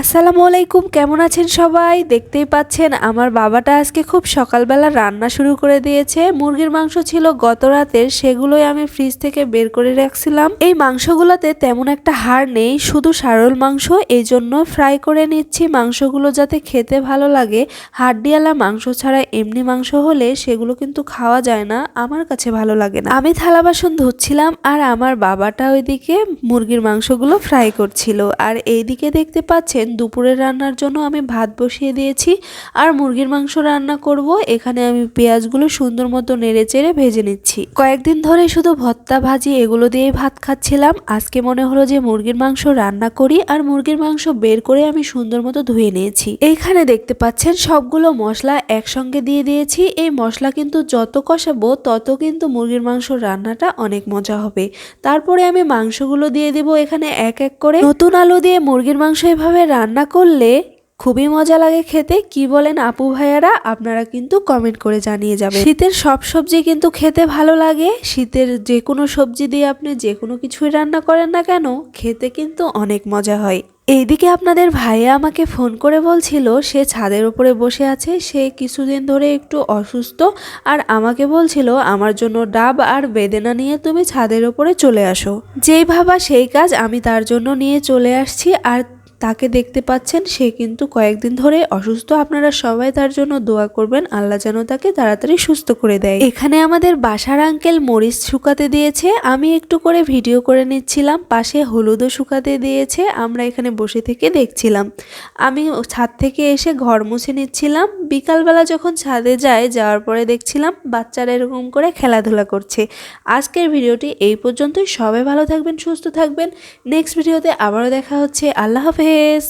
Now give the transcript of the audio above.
আসসালামু আলাইকুম, কেমন আছেন সবাই? দেখতেই পাচ্ছেন আমার বাবাটা আজকে খুব সকালবেলা রান্না শুরু করে দিয়েছে। মুরগির মাংস ছিল গত রাতের, সেগুলোই আমি ফ্রিজ থেকে বের করে রাখছিলাম। এই মাংসগুলোতে তেমন একটা হাড় নেই, শুধু সারল মাংস। এই জন্য ফ্রাই করে নিচ্ছি মাংসগুলো যাতে খেতে ভালো লাগে। হাড্ডিওয়ালা মাংস ছাড়া এমনি মাংস হলে সেগুলো কিন্তু খাওয়া যায় না, আমার কাছে ভালো লাগে না। আমি থালা বাসন ধুচ্ছিলাম আর আমার বাবাটা ওইদিকে মুরগির মাংসগুলো ফ্রাই করছিল। আর এইদিকে দেখতে পাচ্ছেন দুপুরের রান্নার জন্য আমি ভাত বসিয়ে দিয়েছি আর মুরগির মাংস রান্না করব। এখানে আমি পেঁয়াজগুলো সুন্দর মতো নেড়ে চেড়ে ভেজে নিচ্ছি। কয়েকদিন ধরে শুধু ভত্তা ভাজি এগুলো দিয়েই ভাত খাচ্ছিলাম। আজকে মনে হলো যে মুরগির মাংস রান্না করি আর মুরগির মাংস বের করে আমি সুন্দর মতো ধুয়ে নিয়েছি। এইখানে দেখতে পাচ্ছেন, সবগুলো মশলা একসঙ্গে দিয়ে দিয়েছি। এই মশলা কিন্তু যত কষাবো, তত কিন্তু মুরগির মাংস রান্নাটা অনেক মজা হবে। তারপরে আমি মাংসগুলো দিয়ে দিব এখানে এক এক করে। নতুন আলু দিয়ে মুরগির মাংস এভাবে রান্না করলে খুবই মজা লাগে খেতে। কি বলেন আপু ভাইয়ারা? আপনারা কিন্তু কমেন্ট করে জানিয়ে যাবেন। শীতের সব সবজি কিন্তু খেতে ভালো লাগে। শীতের যে কোনো সবজি দিয়ে আপনি যে কোনো কিছুই রান্না করেন না কেন, খেতে কিন্তু অনেক মজা হয়। এইদিকে আপনাদের ভাইয়া আমাকে ফোন করে বলছিল, সে ছাদের উপরে বসে আছে। সে কিছুদিন ধরে একটু অসুস্থ আর আমাকে বলছিল, আমার জন্য ডাব আর বেদেনা নিয়ে তুমি ছাদের উপরে চলে আসো। যেই ভাবা সেই কাজ, আমি তার জন্য নিয়ে চলে আসছি। আর তাকে দেখতে পাচ্ছেন, সে কিন্তু কয়েকদিন ধরে অসুস্থ। আপনারা সবাই তার জন্য দোয়া করবেন, আল্লাহ যেন তাকে তাড়াতাড়ি সুস্থ করে দেয়। এখানে আমাদের বাসার আঙ্কেল মরিচ শুকাতে দিয়েছে। আমি একটু করে ভিডিও করে নিচ্ছিলাম, পাশে হলুদও শুকাতে দিয়েছে, আমরা এখানে বসে থেকে দেখছিলাম। আমি ছাদ থেকে এসে ঘর মুছে নিচ্ছিলাম। বিকালবেলা যখন ছাদে যায়, যাওয়ার পরে দেখছিলাম বাচ্চারা এরকম করে খেলাধুলা করছে। আজকের ভিডিওটি এই পর্যন্তই। সবাই ভালো থাকবেন, সুস্থ থাকবেন। নেক্সট ভিডিওতে আবারও দেখা হচ্ছে। আল্লাহ হাফেজ